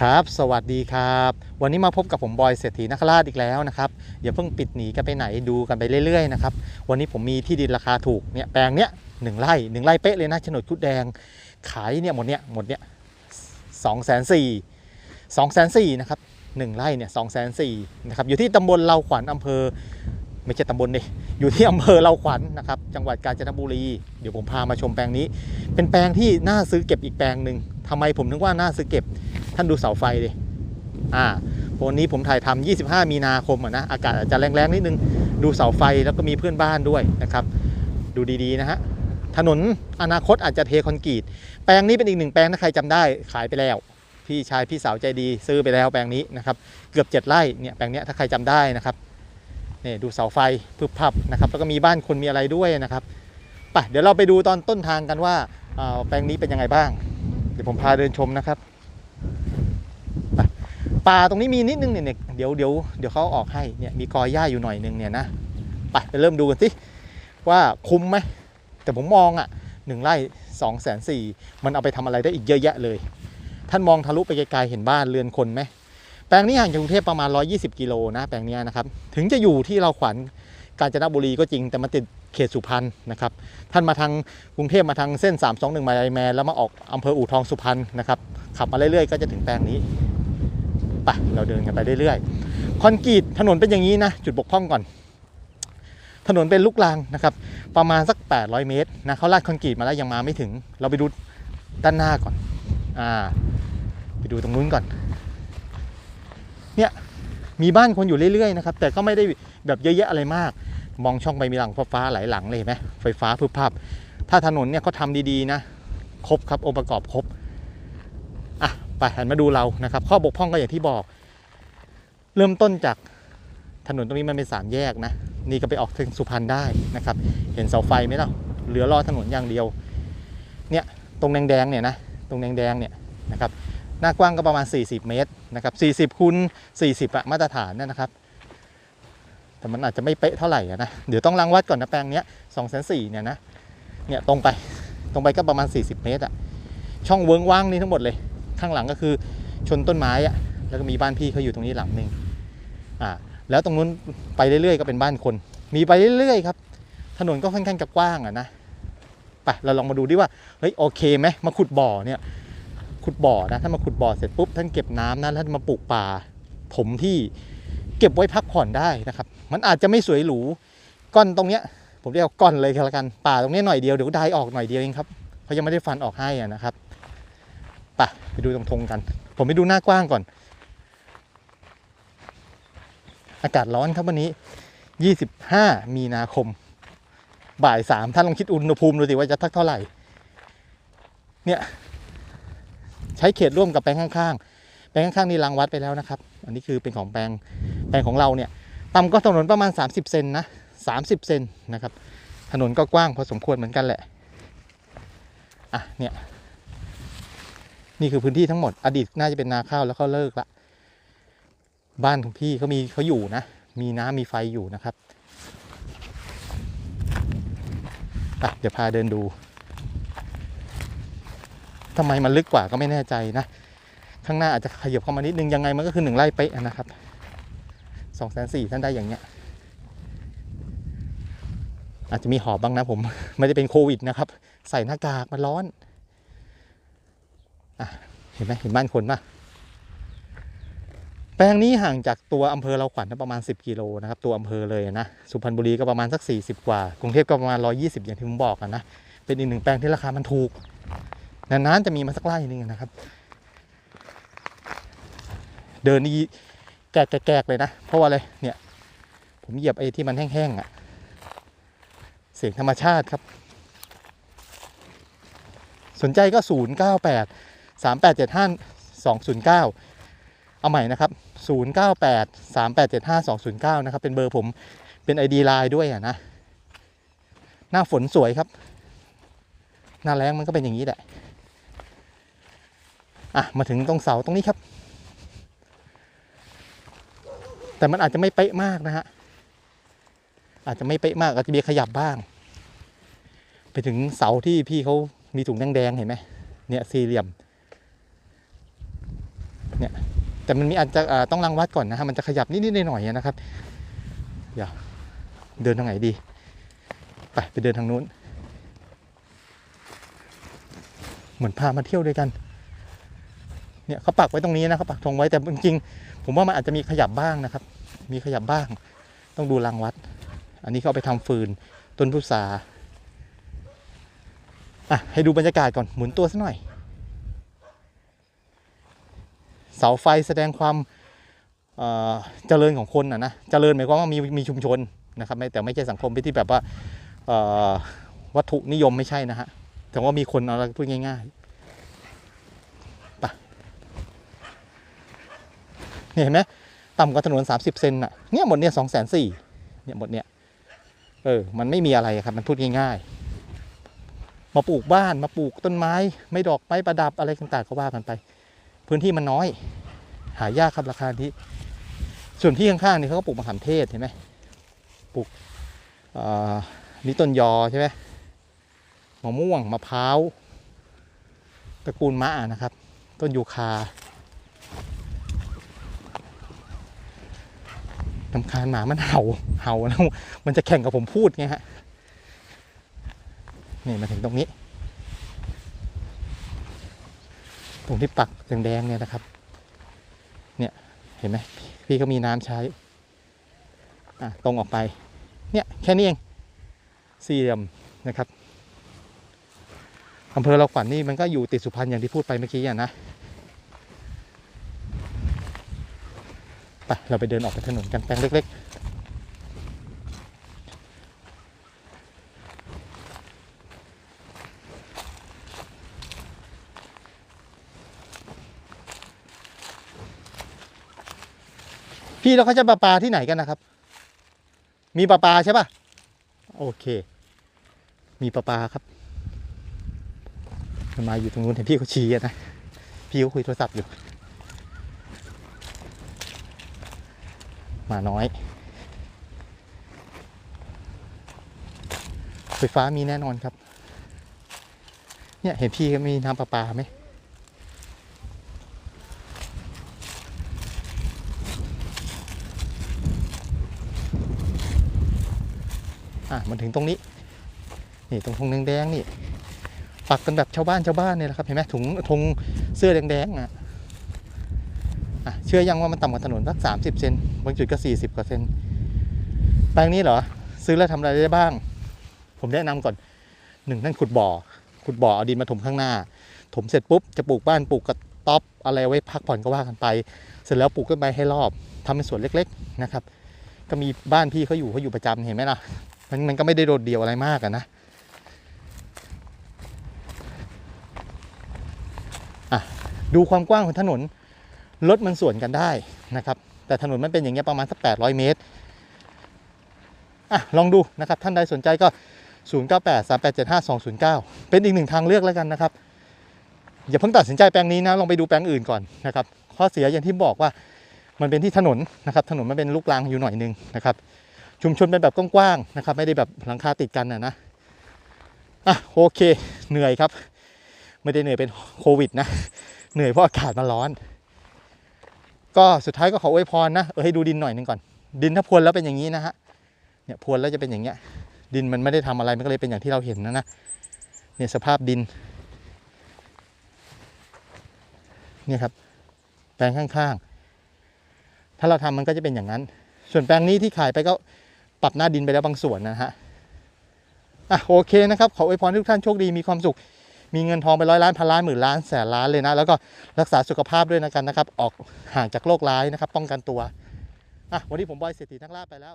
ครับ สวัสดีครับ วันนี้มาพบกับผมบอยเศรษฐีนคราชอีกแล้วนะครับ อย่าเพิ่งปิดหนีกันไปไหนดูกันไปเรื่อยๆนะครับ วันนี้ผมมีที่ดินราคาถูกเนี่ยแปลงเนี้ยหนึ่งไร่หนึ่งไร่เป๊ะเลยนะโฉนดคุดแดง ขายเนี่ยหมดเนี่ยหมดเนี่ยสองแสนสี่สองแสนสี่นะครับหนึ่งไร่เนี่ยสองแสนสี่นะครับอยู่ที่ตำบลเลาขวัญอำเภอไม่ใช่ตำบลดิอยู่ที่อำเภอเลาขวัญนะครับ จังหวัดกาญจนบุรี เดี๋ยวผมพามาชมแปลงนี้ เป็นแปลงที่น่าซื้อเก็บอีกแปลงหนึ่งทำไมผมนึกว่าน่าซื้อเก็บ ท่านดูเสาไฟดิอ่าวันนี้ผมถ่ายทำ25 มีนาคมอะนะอากาศอาจจะแรงๆนิดนึงดูเสาไฟแล้วก็มีเพื่อนบ้านด้วยนะครับ ดูดีๆนะฮะถนนอนาคตอาจจะเทคอนกรีตแปลงนี้เป็นอีกหนึ่งแปลงถ้าใครจำได้ขายไปแล้ว พี่ชายพี่สาวใจดีซื้อไปแล้วแปลงนี้นะครับเกือบ 7ไร่เนี่ยแปลงเนี้ยถ้าใครจำได้นะครับนี่ดูเสาไฟพึบพับนะครับแล้วก็มีบ้านคนมีอะไรด้วยนะครับไปเดี๋ยวเราไปดูตอนต้นทางกันว่าอ่าแปลงนี้เป็นยังไงบ้าง เดี๋ยวผมพาเดินชมนะครับ ป่าตรงนี้มีนิดนึงเนี่ยเดี๋ยวเดี๋ยวเดี๋ยวเขาออกให้เนี่ยมีกอหญ้าอยู่หน่อยนึงเนี่ยนะไปไปเริ่มดูกันสิว่าคุ้มไหมแต่ผมมองอะหนึ่งไร่สองแสนสี่มันเอาไปทำอะไรได้อีกเยอะแยะเลย ท่านมองทะลุไปไกลๆเห็นบ้านเรือนคนไหมแปลงนี้ห่างจากกรุงเทพประมาณ 120 กิโลนะแปลงนี้นะครับถึงจะอยู่ที่เราขวัญกาญจนบุรีก็จริงแต่มันติดเขตสุพรรณนะครับท่านมาทางกรุงเทพมาทางเส้น 321 มาไยแมนแล้วมาออกอำเภออู่ทองสุพรรณนะครับขับมาเรื่อยๆก็จะถึงแปลงนี้ ไปเราเดินกันไปเรื่อยๆคอนกรีตถนนเป็นอย่างนี้นะจุดบกพร่องก่อน ถนนเป็นลูกรังนะครับ ประมาณสัก 800 เมตรนะเขาลาดคอนกรีตมาแล้วยังมาไม่ถึง เราไปดูด้านหน้าก่อนอ่าไปดูตรงนู้นก่อนเนี่ยมีบ้านคนอยู่เรื่อยๆนะครับแต่ก็ไม่ได้แบบเยอะแยะอะไรมาก มองช่องไปมีหลังไฟฟ้าหลายหลังเลยเห็นไหมไฟฟ้าพึบพับถ้าถนนเนี่ยเขาทำดีๆนะครบครับองค์ประกอบครบ ไปหันมาดูเรานะครับ ข้อบกพร่องก็อย่างที่บอก เริ่มต้นจากถนนตรงนี้มันเป็นสามแยกนะ นี่ก็ไปออกถึงสุพรรณได้นะครับ เห็นเสาไฟไหมเล่ะเหลือรอถนนอย่างเดียว เนี่ยตรงแดงๆเนี่ยนะ ตรงแดงๆเนี่ยนะครับ หน้ากว้างก็ประมาณ 40 เมตรนะครับ40คูณ40อะมาตรฐานเนยนะครับ แต่มันอาจจะไม่เป๊ะเท่าไหร่นะ เดี๋ยวต้องรังวัดก่อนนะแปลงเนี้ย2 4 0 0 0เนี่ยนะ เนี่ยตรงไป ตรงไปก็ประมาณ 40 เมตรอะช่องเวิ้งว่างนี่ทั้งหมดเลย ข้างหลังก็คือชนต้นไม้อะแล้วก็มีบ้านพี่เขาอยู่ตรงนี้หลังหนึ่งอ่าแล้วตรงนู้นไปเรื่อยๆก็เป็นบ้านคน มีไปเรื่อยๆครับ ถนนก็ค่อนข้างจะกว้างอะนะไปเราลองมาดูดิว่าเฮ้ยโอเคไหมมาขุดบ่อเนี่ยขุดบ่อนะถ้ามาขุดบ่อเสร็จปุ๊บท่านเก็บน้ำนะแล้วมาปลูกป่าถมที่เก็บไว้พักผ่อนได้นะครับ มันอาจจะไม่สวยหรูก้อนตรงเนี้ยผมเรียกก้อนเลยก็แล้วกันป่าตรงนี้หน่อยเดียวเดี๋ยวได้ออกหน่อยเดียวเองครับเขายังไม่ได้ฟันออกให้อะนะครับ ไปไปดูตรงธงกัน ผมไปดูหน้ากว้างก่อน อากาศร้อนครับวันนี้ 25 มีนาคม บ่ายสามท่านลองคิดอุณหภูมิดูสิว่าจะทักเท่าไหร่ เนี่ยใช้เขตร่วมกับแปลงข้างๆ แปลงข้างๆนี่รังวัดไปแล้วนะครับ อันนี้คือเป็นของแปลงแปลงของเราเนี่ยต่ำก็ถนนประมาณ 30 เซนนะ 30 เซนนะครับ ถนนก็กว้างพอสมควรเหมือนกันแหละ อะเนี่ย นี่คือพื้นที่ทั้งหมด อดีตน่าจะเป็นนาข้าวแล้วเขาเลิกละ บ้านของพี่เขามีเขาอยู่นะ มีน้ำมีไฟอยู่นะครับเดี๋ยวพาเดินดูทำไมมันลึกกว่าก็ไม่แน่ใจนะ ข้างหน้าอาจจะขยับเข้ามานิดนึง ยังไงมันก็คือหนึ่งไร่เป๊ะนะครับสองแสนสี่ท่านได้อย่างเงี้ย อาจจะมีหอบบ้างนะผม ไม่ได้เป็นโควิดนะครับ ใส่หน้ากากมันร้อน เห็นไหมเห็นบ้านคนปะแปลงนี้ห่างจากตัวอำเภอเราขวัญประมาณ 10 กิโลนะครับตัวอำเภอเลยนะสุพรรณบุรีก็ประมาณสัก 40 กว่ากรุงเทพก็ประมาณ 120 อย่างที่ผมบอกนะเป็นอีกหนึ่งแปลงที่ราคามันถูกนานๆจะมีมาสักไร่หนึงนะครับ เดินนี่แกกๆเลยนะ เพราะว่าอะไรเนี่ย ผมเหยียบไอ้ที่มันแห้งๆอะเสียงธรรมชาติครับ สนใจก็ 0 9 8 3 8 7 5 2 0 9 เอาใหม่นะครับ 0 9 8 3 8 7 5 2 0 9 นะครับ เป็นเบอร์ผมเป็น ID ไลน์ด้วยอะนะ หน้าฝนสวยครับ หน้าแรงมันก็เป็นอย่างนี้แหละ อะ มาถึงตรงเสาตรงนี้ครับ แต่มันอาจจะไม่เป๊ะมากนะฮะ อาจจะไม่เป๊ะมาก อาจจะมีขยับบ้าง ไปถึงเสาที่พี่เขามีถุงแดงๆเห็นไหมเนี่ยสี่เหลี่ยม เนี่ย แต่มันมีอาจจะต้องรังวัดก่อนนะฮะมันจะขยับนิดๆหน่อยๆนะครับ เดี๋ยวเดินทางไหนดี ไปไปเดินทางนู้น เหมือนพามาเที่ยวด้วยกันเนี่ยเขาปักไว้ตรงนี้นะเขาปักธงไว้แต่จริงๆผมว่ามันอาจจะมีขยับบ้างนะครับ มีขยับบ้าง ต้องดูรังวัด อันนี้เขาไปทำฟืนต้นพุทราอะให้ดูบรรยากาศก่อนหมุนตัวสักหน่อย เสาไฟแสดงความเจริญของคนนะนะเจริญหมายความว่ามีมีชุมชนนะครับไม่แต่ไม่ใช่สังคมที่แบบว่าวัตถุนิยมไม่ใช่นะฮะแต่ว่ามีคนเอาละพูดง่ายๆปเนี่ยเห็นไหมต่ำกว่าถนน 30 เซนน่ะเนี่ยหมดเนี่ยสองแสนสี่เนี่ยหมดเนี่ยเออมันไม่มีอะไรครับมันพูดง่ายๆ มาปลูกบ้านมาปลูกต้นไม้ ไม่ดอกไม้ประดับอะไรต่างๆก็ว่ากันไป พื้นที่มันน้อย หายากครับราคาที่ ส่วนที่ข้างๆนี่เขาก็ปลูกมะขามเทศเห็นไหมปลูกนี่ต้นยอใช่ไหมมะม่วงมะพร้าวตระกูลมะนะครับ ต้นยูคาลำคาญหมามันเห่าเห่าแล้วมันจะแข่งกับผมพูดไงฮะนี่มาถึงตรงนี้ ตรงที่ปักแดงๆเนี่ยนะครับ เนี่ยเห็นไหมพี่เขามีน้ำใช้อะตรงออกไป เนี่ยแค่นี้เองสี่เหลี่ยมนะครับอำเภอเราขวัญนี่มันก็อยู่ติดสุพรรณอย่างที่พูดไปเมื่อกี้อะนะไปเราไปเดินออกไปถนนกันแปลงเล็ก ๆ พี่แล้วเขาจะประปลาที่ไหนกันนะครับ มีประปลาใช่ปะโอเค มีประปลาครับมาอยู่ตรงนู้นเห็นพี่เขาชี้นะพี่เขาคุยโทรศัพท์อยู่ มาน้อย ไฟฟ้ามีแน่นอนครับ เนี่ยเห็นพี่ก็มีน้ำประปาไหม อะมันถึงตรงนี้ นี่ตรงธงแดงๆนี่ ปักกันแบบชาวบ้านชาวบ้านเนี่ยแหละครับ เห็นไหมถุงธงเสื้อแดงๆอะอะเชื่อยังว่ามันต่ำกว่าถนนสักสามสิบเซนบางจุดก็สี่สิบกว่าเซนแปลงนี้เหรอ ซื้อแล้วทำอะไรได้บ้าง ผมแนะนำก่อนหนึ่งท่านขุดบ่อ ขุดบ่อเอาดินมาถมข้างหน้า ถมเสร็จปุ๊บจะปลูกบ้านปลูกกระต๊อบอะไรไว้พักผ่อนก็ว่ากันไป เสร็จแล้วปลูกต้นไม้ให้รอบทำเป็นสวนเล็ก ๆ นะครับ ก็มีบ้านพี่เขาอยู่เขาอยู่ประจำเห็นไหมล่ะ มันมันก็ไม่ได้โดดเดี่ยวอะไรมากอะนะอะดูความกว้างของถนนรถมันสวนกันได้นะครับ แต่ถนนมันเป็นอย่างเงี้ยประมาณสัก800 เมตรอะลองดูนะครับท่านใดสนใจก็ 098 3875 209 เป็นอีกหนึ่งทางเลือกแล้วกันนะครับ อย่าเพิ่งตัดสินใจแปลงนี้นะลองไปดูแปลงอื่นก่อนนะครับข้อเสียอย่างที่บอกว่ามันเป็นที่ถนนนะครับ ถนนมันเป็นลูกรังอยู่หน่อยนึงนะครับ ชุมชนเป็นแบบกว้างๆนะครับ ไม่ได้แบบหลังคาติดกันนะนะอะโอเค เหนื่อยครับ ไม่ได้เหนื่อยเป็นโควิดนะ เหนื่อยเพราะอากาศมันร้อน ก็สุดท้ายก็ขออวยพรนะเออให้ดูดินหน่อยหนึงก่อน ดินถ้าพรวนแล้วเป็นอย่างนี้นะฮะเนี่ยพรวนแล้วจะเป็นอย่างเงี้ย ดินมันไม่ได้ทำอะไรมันก็เลยเป็นอย่างที่เราเห็นนะนะเนี่ยสภาพดินเนี่ยครับแปลงข้างๆ ถ้าเราทำมันก็จะเป็นอย่างนั้น ส่วนแปลงนี้ที่ขายไปก็ ปรับหน้าดินไปแล้วบางส่วนนะฮะอะโอเคนะครับขออวยพรทุกท่านโชคดีมีความสุข มีเงินทองไปร้อยล้านพันล้านหมื่นล้านแสนล้านเลยนะ แล้วก็รักษาสุขภาพด้วยนะกันนะครับ ออกห่างจากโรคร้ายนะครับ ป้องกันตัวอะวันนี้ผมบอยเศรษฐีนักล่าไปแล้ว